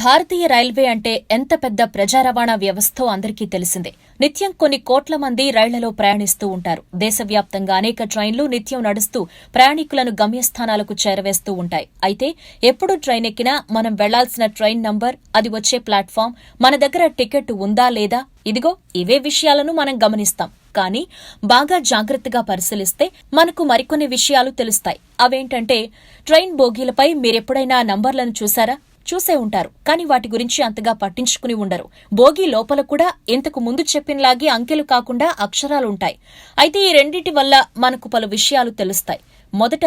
భారతీయ railway అంటే ఎంత పెద్ద ప్రజా రవాణా వ్యవస్థో అందరికీ తెలిసిందే. నిత్యం కొన్ని కోట్ల మంది రైళ్ళలో ప్రయాణిస్తూ ఉంటారు. దేశవ్యాప్తంగా అనేక ట్రైన్లు నిత్యం నడుస్తూ ప్రయాణికులను గమ్యస్థానాలకు చేరవేస్తూ ఉంటాయి. అయితే ఎప్పుడు ట్రైన్ ఎక్కినా మనం వెళ్ళాల్సిన ట్రైన్ నంబర్ అది వచ్చే ప్లాట్ఫామ్ మన దగ్గర టికెట్ ఉందా లేదా? ఇదిగో ఇవే విషయాలను మనం గమనిస్తాం. కానీ బాగా జాగ్రత్తగా పరిశీలిస్తే మనకు మరికొన్ని విషయాలు తెలుస్తాయి. అవేంటంటే ట్రైన్ బోగీలపై మీరెప్పుడైనా నంబర్లను చూసారా? చూసే ఉంటారు. కానీ వాటి గురించి అంతగా పట్టించుకుని ఉండరు. భోగి లోపల కూడా ఇంతకు ముందు చెప్పినలాగే అంకెలు కాకుండా అక్షరాలుంటాయి. అయితే ఈ రెండింటి వల్ల మనకు పలు విషయాలు తెలుస్తాయి. మొదట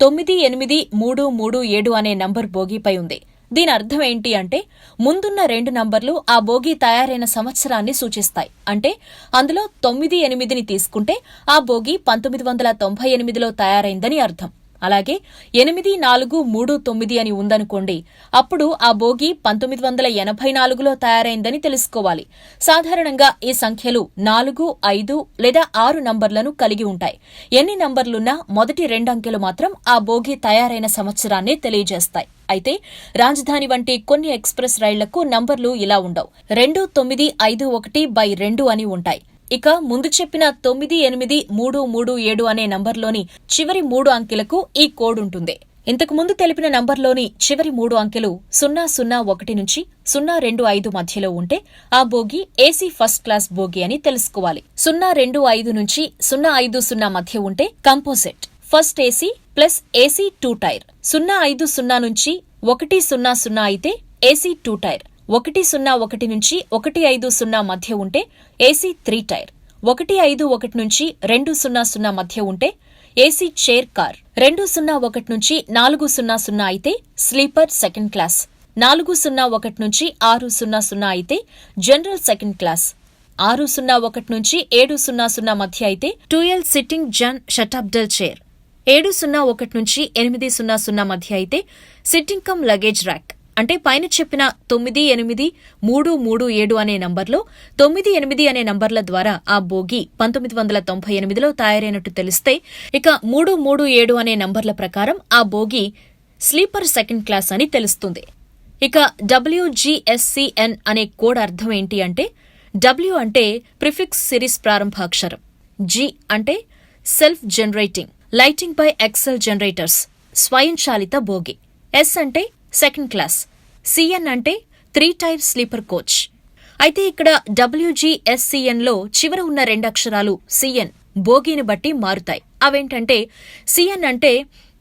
తొమ్మిది ఎనిమిది మూడు మూడు ఏడు అనే నంబర్ భోగిపై ఉంది. దీని అర్థం ఏంటి అంటే ముందున్న రెండు నంబర్లు ఆ భోగి తయారైన సంవత్సరాన్ని సూచిస్తాయి. అంటే అందులో తొమ్మిది ఎనిమిదిని తీసుకుంటే ఆ భోగి పంతొమ్మిది వందల తొంభై ఎనిమిదిలో తయారైందని అర్థం. అలాగే ఎనిమిది నాలుగు మూడు తొమ్మిది అని ఉందనుకోండి అప్పుడు ఆ బోగి పంతొమ్మిది వందల ఎనభై నాలుగులో తయారైందని తెలుసుకోవాలి. సాధారణంగా ఈ సంఖ్యలు నాలుగు ఐదు లేదా ఆరు నంబర్లను కలిగి ఉంటాయి. ఎన్ని నంబర్లున్నా మొదటి రెండంకెలు మాత్రం ఆ బోగి తయారైన సంవత్సరాన్ని తెలియజేస్తాయి. అయితే రాజధాని వంటి కొన్ని ఎక్స్ప్రెస్ రైళ్ళకు నంబర్లు ఇలా ఉండవు. రెండు తొమ్మిది ఐదు ఒకటి బై రెండు అని ఉంటాయి. ఇక ముందు చెప్పిన తొమ్మిది ఎనిమిది మూడు మూడు ఏడు అనే నంబర్లోని చివరి మూడు అంకెలకు ఈ కోడ్ ఉంటుంది ఇంతకు ముందు తెలిపిన నంబర్లోని చివరి మూడు అంకెలు సున్నా సున్నా ఒకటి నుంచి సున్నా రెండు ఐదు మధ్యలో ఉంటే ఆ బోగి ఏసీ ఫస్ట్ క్లాస్ బోగి అని తెలుసుకోవాలి. సున్నా రెండు ఐదు నుంచి సున్నా ఐదు సున్నా మధ్య ఉంటే composite. First AC plus AC two tier. సున్నా ఐదు సున్నా నుంచి ఒకటి సున్నా సున్నా అయితే ఏసీ టూ టైర్. ఒకటి సున్నా ఒకటి నుంచి ఒకటి ఐదు సున్నా మధ్య ఉంటే ఏసీ త్రీ టైర్. ఒకటి ఐదు ఒకటి నుంచి రెండు సున్నా సున్నా మధ్య ఉంటే ఏసీ చైర్ కార్. రెండు సున్నా ఒకటి నుంచి నాలుగు సున్నా సున్నా అయితే స్లీపర్ సెకండ్ క్లాస్. నాలుగు సున్నా ఒకటి నుంచి ఆరు సున్నా సున్నా అయితే జనరల్ సెకండ్ క్లాస్. ఆరు సున్నా ఒకటి నుంచి ఏడు సున్నా సున్నా మధ్య అయితే టూఎల్ సిట్టింగ్ జన్ షటాబ్డల్ చైర్. ఏడు సున్నా ఒకటి నుంచి ఎనిమిది సున్నా సున్నా మధ్య అయితే సిట్టింగ్ కమ్ లగేజ్ ర్యాక్. అంటే పైన చెప్పిన తొమ్మిది ఎనిమిది మూడు మూడు ఏడు అనే నంబర్లో తొమ్మిది ఎనిమిది అనే నంబర్ల ద్వారా ఆ బోగి పంతొమ్మిది వందల తొంభై ఎనిమిదిలో తయారైనట్టు తెలిస్తే ఇక మూడు మూడు ఏడు అనే నంబర్ల ప్రకారం ఆ బోగి స్లీపర్ సెకండ్ క్లాస్ అని తెలుస్తుంది. ఇక డబ్ల్యూజీఎస్సిఎన్ అనే కోడ్ అర్థం ఏంటి అంటే డబ్ల్యూ అంటే ప్రిఫిక్స్ సిరీస్ ప్రారంభాక్షరం. జి అంటే self generating lighting by axle generators స్వయంచాలిత bogie S అంటే సెకండ్ క్లాస్. సిఎన్ అంటే త్రీ టైర్ స్లీపర్ కోచ్. అయితే ఇక్కడ డబ్ల్యూజీఎస్సీఎన్లో చివర ఉన్న రెండు అక్షరాలు సిఎన్ బోగీని బట్టి మారుతాయి. అవేంటంటే సిఎన్ అంటే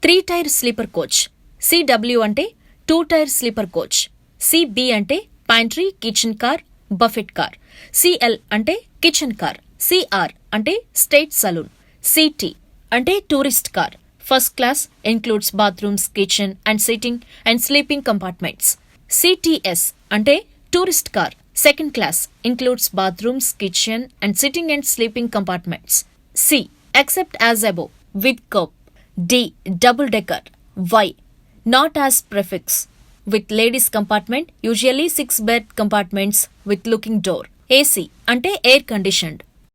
three tier sleeper coach CW అంటే two tier sleeper coach CB అంటే pantry kitchen car buffet car CL అంటే కిచెన్ కార్ సిఆర్ అంటే స్టేట్ సలూన్ సిటీ అంటే tourist car. First class includes bathrooms, kitchen, and sitting and sleeping compartments. CTS అంటే tourist car second class includes bathrooms kitchen and sitting and sleeping compartments C accept as above with cup d double decker y not as prefix with ladies compartment usually six bed compartments with looking door ac అంటే air conditioned